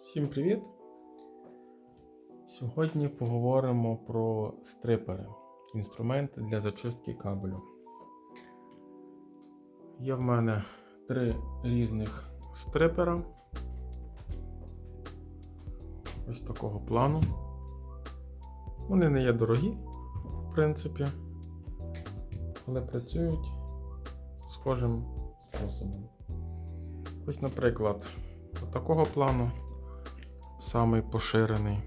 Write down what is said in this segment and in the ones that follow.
Всім привіт! Сьогодні поговоримо про стрипери, інструменти для зачистки кабелю. Є в мене три різних стрипера. Ось такого плану. Вони не є дорогі, в принципі, але працюють схожим способом. Ось, наприклад, такого плану самий поширений.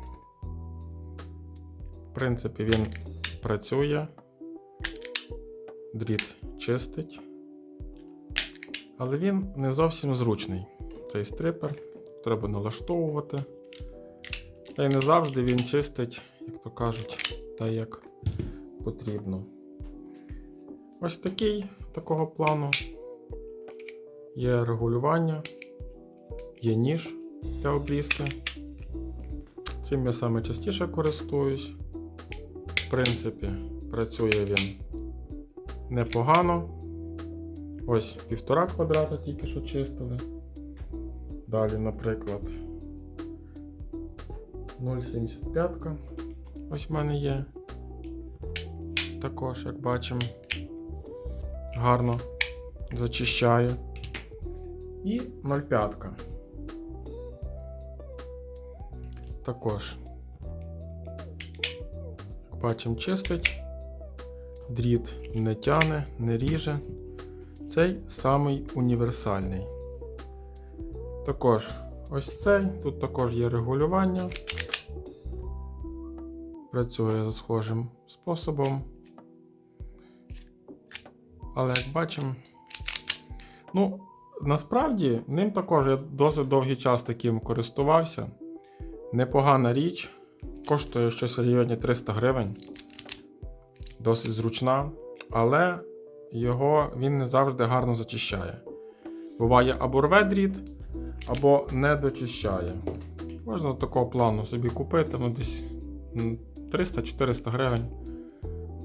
В принципі, він працює, дріт чистить, але він не зовсім зручний. Цей стрипер треба налаштовувати. Та й не завжди він чистить, як то кажуть, так як потрібно. Ось такий такого плану. Є регулювання, є ніж для обрізки. Цим я саме частіше користуюсь. В принципі, працює він непогано. Ось півтора квадрата тільки що чистили. Далі, наприклад, 0,75. Ось в мене є. Також, як бачимо, гарно зачищає. І 0,5. Також, як бачимо, чистить, дріт не тяне, не ріже. Цей самий універсальний. Також ось цей, тут також є регулювання. Працює за схожим способом. Але як бачимо, ну, насправді ним також я досить довгий час таким користувався. Непогана річ. Коштує щось в районі 300 гривень. Досить зручна, але його він не завжди гарно зачищає. Буває або рве дріт, або не дочищає. Можна такого плану собі купити, ну десь 300-400 гривень.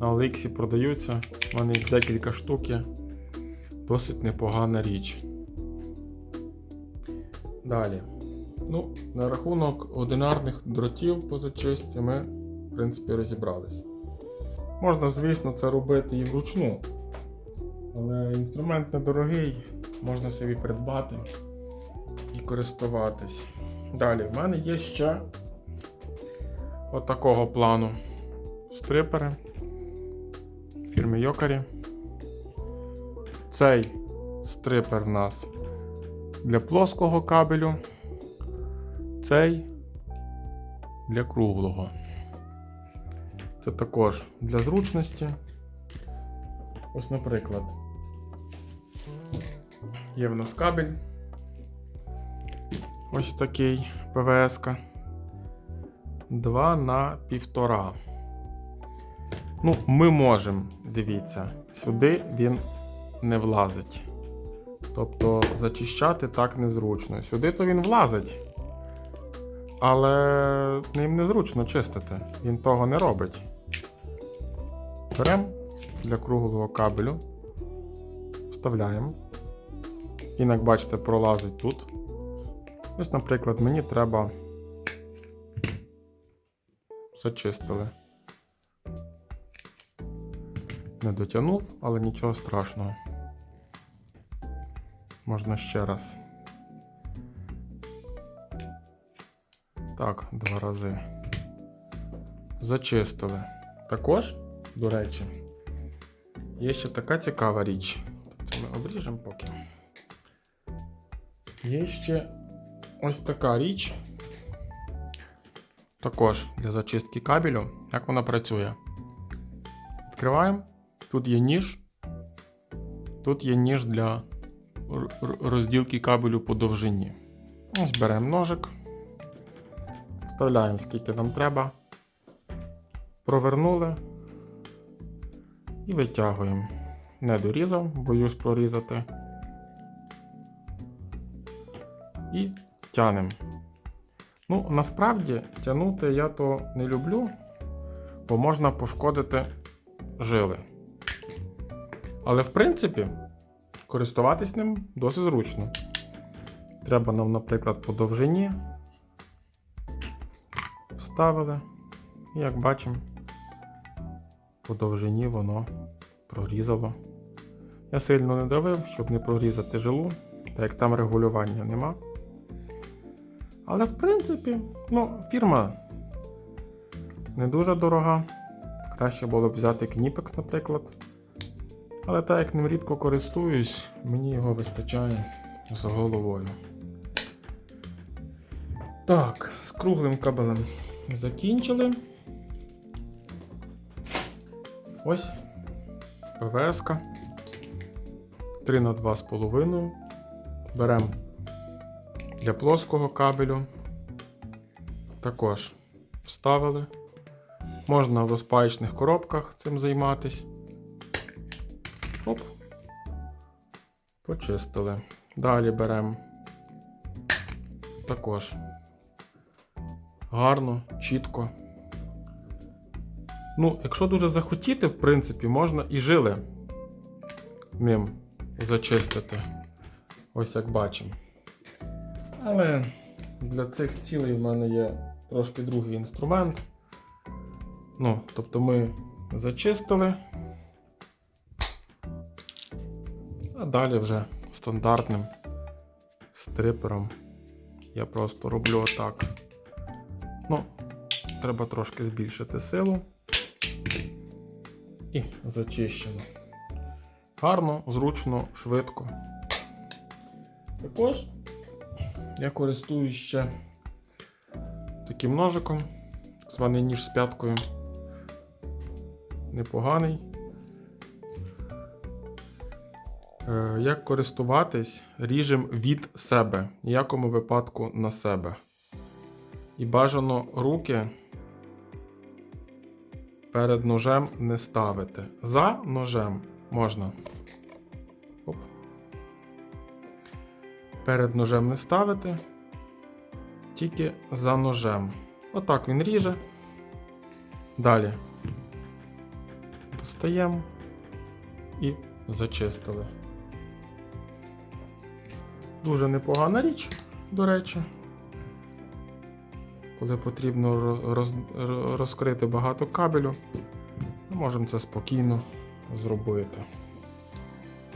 На OLX продаються. У мене їх декілька штук. Досить непогана річ. Далі. Ну, на рахунок одинарних дротів по зачистці ми, в принципі, розібрались. Можна, звісно, це робити і вручну. Але інструмент недорогий, можна собі придбати і користуватись. Далі, в мене є ще отакого плану стрипери фірми Йокарі. Цей стрипер в нас для плоского кабелю, цей для круглого. Це також для зручності. Ось, наприклад, є в нас кабель. Ось такий ПВС. 2 на 1,5. Ну, ми можемо, дивіться, сюди він не влазить. Тобто зачищати так незручно. Сюди то він влазить. Але ним незручно чистити. Він того не робить. Беремо для круглого кабелю, вставляємо. Він, як бачите, пролазить тут. Ось, наприклад, мені треба зачистили. Не дотягнув, але нічого страшного. Можна ще раз. Так, два рази. Зачистили. Також, до речі, є ще така цікава річ. Це ми обріжемо поки. Є ще ось така річ. Також для зачистки кабелю. Як вона працює? Відкриваємо. Тут є ніж. Тут є ніж для розділки кабелю по довжині. Ось беремо ножик, вставляємо скільки нам треба, провернули і витягуємо. Не дорізав, боюсь прорізати. І тянемо. Ну, насправді тягнути я то не люблю, бо можна пошкодити жили. Але в принципі, користуватись ним досить зручно. Треба нам, наприклад, по довжині вставили. І як бачимо, по довжині воно прорізало. Я сильно не давив, щоб не прорізати жилу, так як там регулювання нема. Але в принципі, ну, фірма не дуже дорога. Краще було б взяти Knipex, наприклад. Але так як ним рідко користуюсь, мені його вистачає з головою. Так, з круглим кабелем закінчили. Ось ПВС. 3 на 2,5. Беремо для плоского кабелю. Також вставили. Можна в розпаєчних коробках цим займатись. Оп. Почистили. Далі беремо також гарно, чітко. Ну, якщо дуже захотіти, в принципі, можна і жили ним зачистити. Ось як бачимо. Але для цих цілей в мене є трошки другий інструмент. Ну, тобто ми зачистили. А далі вже стандартним стрипером я просто роблю отак. Ну, треба трошки збільшити силу. І зачищено. Гарно, зручно, швидко. Також я користуюсь ще таким ножиком, званий ніж з п'яткою. Непоганий. Е, Як користуватись, ріжем від себе, ніякому випадку на себе. І бажано руки перед ножем не ставити. За ножем можна. Оп. Перед ножем не ставити, тільки за ножем. Отак він ріже. Далі достаємо і зачистили. Дуже непогана річ, до речі. Коли потрібно роз, роз- розкрити багато кабелю, ми можемо це спокійно зробити.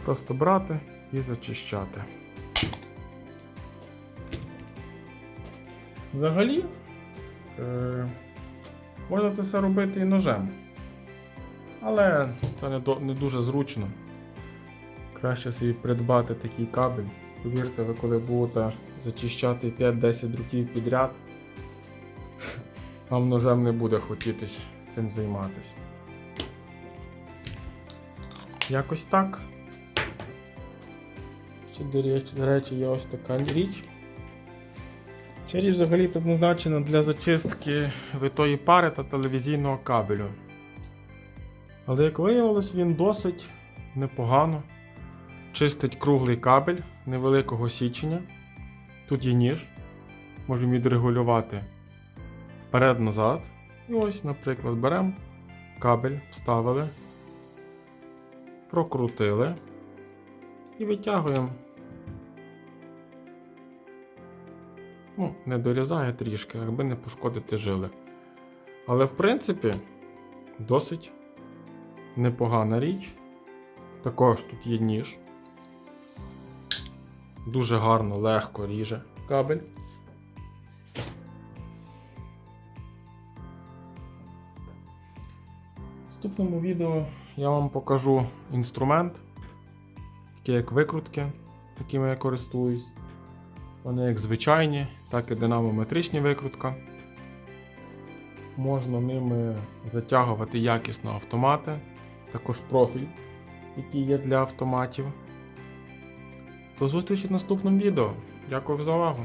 Просто брати і зачищати. Взагалі, е, можна це все робити і ножем. Але це не, до- не дуже зручно. Краще собі придбати такий кабель. Повірте, ви коли будете зачищати 5-10 друків підряд, вам ножем не буде хотітись цим займатися. Якось так. Ще до речі, до речі, є ось така річ. Ця річ взагалі предназначена для зачистки витої пари та телевізійного кабелю. Але як виявилось, він досить непогано чистить круглий кабель невеликого січення. Тут є ніж. Можемо відрегулювати вперед-назад. І ось, наприклад, беремо кабель, вставили, прокрутили і витягуємо. Ну, не дорізає трішки, якби не пошкодити жили. Але в принципі досить непогана річ. Також тут є ніж. Дуже гарно, легко ріже кабель. Наступному відео я вам покажу інструмент, такий як викрутки, якими я користуюсь. Вони як звичайні, так і динамометричні викрутка. Можна ними затягувати якісно автомати, також профіль, який є для автоматів. До зустрічі в наступному відео. Дякую за увагу!